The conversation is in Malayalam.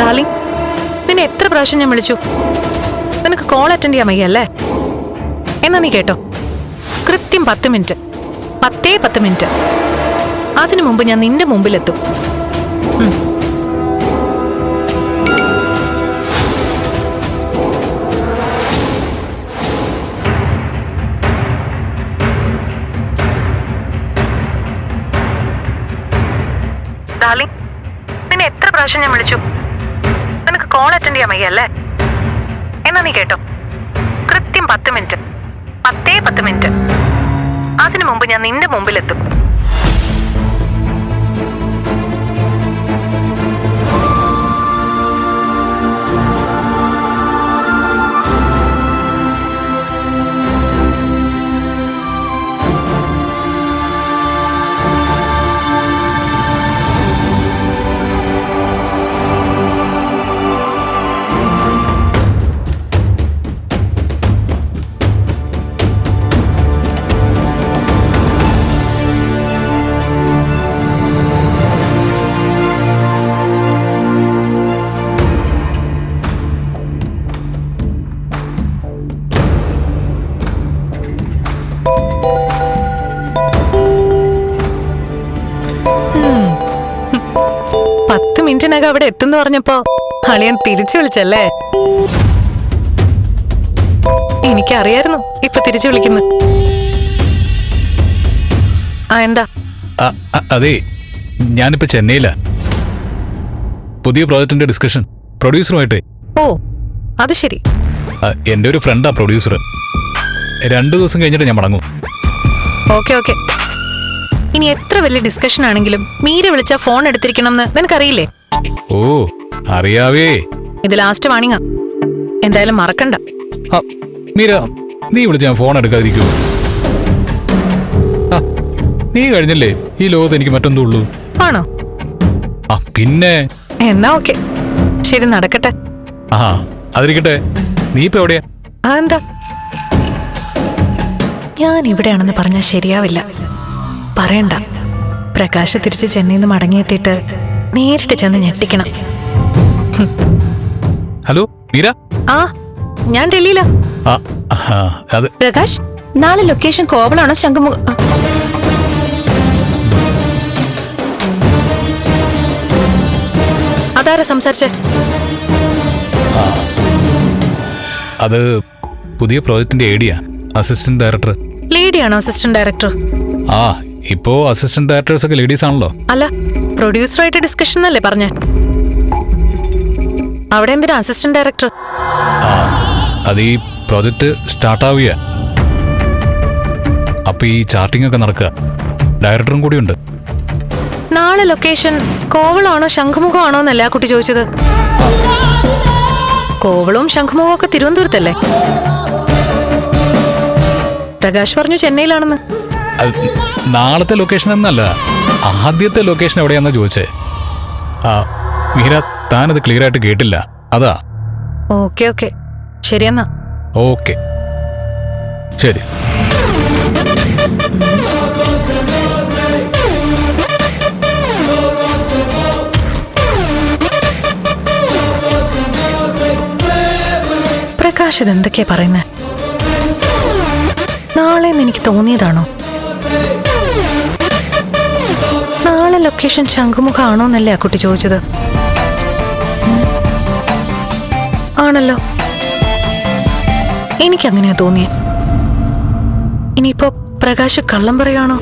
ഡാർലിംഗ് നിന്നെ എത്ര പ്രാവശ്യം ഞാൻ വിളിച്ചു? നിനക്ക് കോൾ അറ്റൻഡ് ചെയ്യാൻ വയ്യല്ലേ എന്നാ നീ കേട്ടോ. കൃത്യം പത്ത് മിനിറ്റ്. പത്തേ പത്ത് മിനിറ്റ്. അതിനു മുമ്പ് ഞാൻ നിന്റെ മുമ്പിലെത്തും. പ്രാവശ്യം ഞാൻ വിളിച്ചു. നിനക്ക് കോൾ അറ്റൻഡ് ചെയ്യാൻ വയ്യല്ലേ? എന്നാ നീ കേട്ടോ. കൃത്യം പത്ത് മിനിറ്റ് പത്തേ പത്ത് മിനിറ്റ് അതിനു മുമ്പ് ഞാൻ നിന്റെ മുമ്പിലെത്തും. മിനിറ്റിനകം അവിടെ എത്തുന്നു പറഞ്ഞപ്പോ അളിയൻ തിരിച്ചു വിളിച്ചല്ലേ? എനിക്കറിയായിരുന്നു ഇപ്പൊ തിരിച്ചു വിളിക്കുന്നു. ആ എന്താ? അതെ ഞാനിപ്പോ ചെന്നൈയിലാ. പുതിയ പ്രോജക്റ്റിന്റെ ഡിസ്കഷൻ. പ്രൊഡ്യൂസറുമായിട്ടേ. ഓ അത് ശരി. എന്റെ ഒരു ഫ്രണ്ടാ പ്രൊഡ്യൂസർ രണ്ടു ദിവസം കഴിഞ്ഞിട്ട് ഞാൻ മടങ്ങും. Okay okay. ഇനി എത്ര വലിയ ഡിസ്കഷൻ ആണെങ്കിലും മീര വിളിച്ച ഫോൺ എടുത്തിരിക്കണം എന്ന് നിനക്കറിയില്ലേ? ഓ അറിയാവേ. ഇത് ലാസ്റ്റ് വാണിങ്ങാ എന്തായാലും മറക്കണ്ട. മീര നീ വിളിച്ച് ഞാൻ ഫോൺ എടുക്കാതിരിക്കൂ. നീ കഴിഞ്ഞല്ലേ? ഈ ലോകത്ത് എനിക്ക് മറ്റൊന്നും ഉള്ളൂ. ആണോ? ആ പിന്നെ? എന്നാ ഓക്കെ ശരി നടക്കട്ടെ. ആ അതിരിക്കട്ടെ. നീ ഇപ്പൊ എവിടെയാ? അതെന്താ? ഞാൻ ഇവിടെയാണെന്ന് പറഞ്ഞാൽ ശരിയാവില്ല. പറയണ്ട. പ്രകാശ് തിരിച്ച് ചെന്നൈയിൽ നിന്ന് മടങ്ങിയെത്തിയിട്ട് നേരിട്ട് ചെന്ന് ഞെട്ടിക്കണം. ഹലോ മീര? ആ ഞാൻ ഡൽഹിയിലാ. അത് പ്രകാശ് നാളെ ലൊക്കേഷൻ കോവളാണോ ശംഖുമുഖ അതാരാ സംസാരിച്ചേ? അത് പുതിയ പ്രോജക്റ്റിന്റെ ഏടിയാ അസിസ്റ്റന്റ് ഡയറക്ടർ ലേഡിയാണോ അസിസ്റ്റന്റ് ഡയറക്ടർ ആ ഇപ്പോ അസിസ്റ്റന്റ് ഡയറക്ടേഴ്സ് ഒക്കെ ലേഡീസ് ആണല്ലോ. അല്ല പ്രൊഡ്യൂസറായിട്ട് ഡിസ്കഷൻ എന്നല്ലേ പറഞ്ഞ? അവിടെ എന്തിനാ അസിസ്റ്റന്റ് ഡയറക്ടർ അത് ഈ പ്രോജക്റ്റ് സ്റ്റാർട്ടാവുക അപ്പൊ ഈ ചാർട്ടിംഗ് ഒക്കെ നടക്കുക ഡയറക്ടറും കൂടി ഉണ്ട് നാളെ ലൊക്കേഷൻ കോവളാണോ ശംഖുമുഖമാണോ എന്നല്ലേ ആ കുട്ടി ചോദിച്ചത്. കോവളവും ശംഖുമുഖവും ഒക്കെ തിരുവനന്തപുരത്തല്ലേ? പ്രകാശ് പറഞ്ഞു ചെന്നൈയിലാണെന്ന്. നാളത്തെ ലൊക്കേഷൻ എന്നല്ല. ആദ്യത്തെ ലൊക്കേഷൻ എവിടെയാണെന്ന് ചോദിച്ചേ? ആ മീര താനത് ക്ലിയർ ആയിട്ട് കേട്ടില്ല. അതാ. Okay okay. ശരിയെന്നാ ഓക്കെ. ശരി. പ്രകാശ് ഇതെന്തൊക്കെയാ പറയുന്നേ? നാളെ എനിക്ക് തോന്നിയതാണോ? ലൊക്കേഷൻ ശംഖുമുഖാണോ എന്നല്ലേ ആ കുട്ടി ചോദിച്ചത്. ആണല്ലോ. എനിക്കങ്ങനെയാ തോന്നിയേ. ഇനിയിപ്പോ പ്രകാശ് കള്ളം പറയുവാണോ